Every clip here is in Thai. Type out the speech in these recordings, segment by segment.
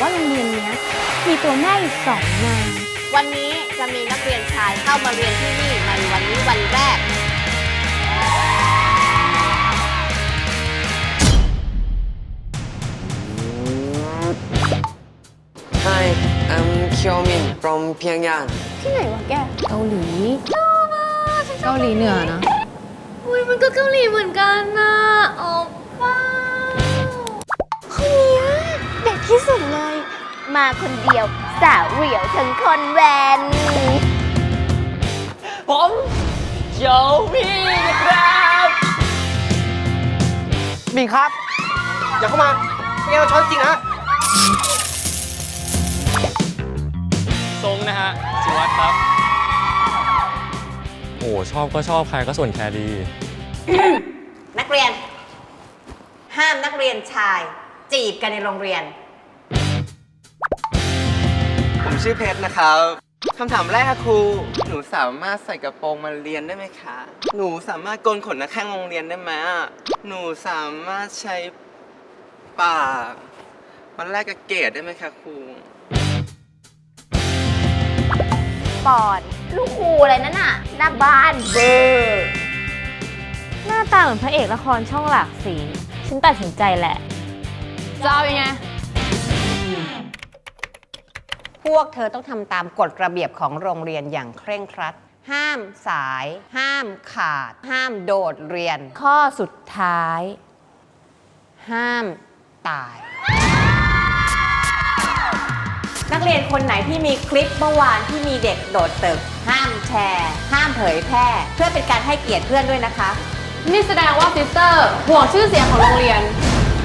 ว่าโรงเรียนเนี้ยมีตัวแม่อยู่สองนาง วันนี้จะมีนักเรียนชายเข้ามาเรียนที่นี่ในวันนี้วันแรก Hi, I'm Kyomin from Pyongyang. ที่ไหนวะแกเกาหลีเกาหลีเหนือนะ อุ้ยมันก็เกาหลีเหมือนกันนะโอ้ป้า มาคนเดียว สาวเหวี่ยวถึงคนแวนผมโจมี่ครับมิงครับ อย่าเข้ามาไม่งั้นเราช้อนจริงนะทรงนะฮะสิวัตรครับ โอ้ชอบก็ชอบใครก็ส่วนแคร์ดี นักเรียน ห้ามนักเรียนชาย จีบกันในโรงเรียน ผมชื่อเพชรนะครับคำถามแรกค่ะครู หนูสามารถใส่กระโปรงมาเรียนได้ไหมคะ หนูสามารถโกนขนหน้าแข้งโรงเรียนได้ไหมอะหนูสามารถใช้ปากมันแลกกับเกรดได้ไหมคะครู ปอนลูกครูอะไรนั่นน่ะ หน้าบ้านเบอร์หน้าตาเหมือนพระเอกละครช่องหลากสี ฉันตัดสินใจแหละ จะเอายังไง พวกเธอต้องทำตามกฎระเบียบของโรงเรียนอย่างเคร่งครัด ห้ามสาย ห้ามขาด ห้ามโดดเรียน ข้อสุดท้าย ห้ามตาย นักเรียนคนไหนที่มีคลิปเมื่อวานที่มีเด็กโดดตึก ห้ามแชร์ ห้ามเผยแพร่ เพื่อเป็นการให้เกียรติเพื่อนด้วยนะคะ นี่แสดงว่าซิสเตอร์ห่วงชื่อเสียงของโรงเรียน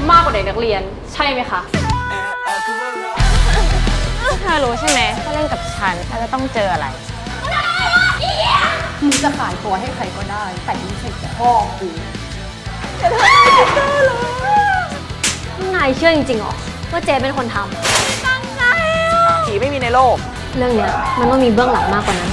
มากกว่าเด็กนักเรียน ใช่ไหมคะ เธอรู้ใช่ไหมถ้าเล่นกับฉันเธอจะต้องเจออะไร มึงจะขายตัวให้ใครก็ได้ แต่ไม่ใช่พ่อกูนายเชื่อจริงๆเหรอว่าเจเป็นคนทำผีไม่มีในโลก เรื่องเนี้ยมันต้องมีเบื้องหลังมากกว่านั้น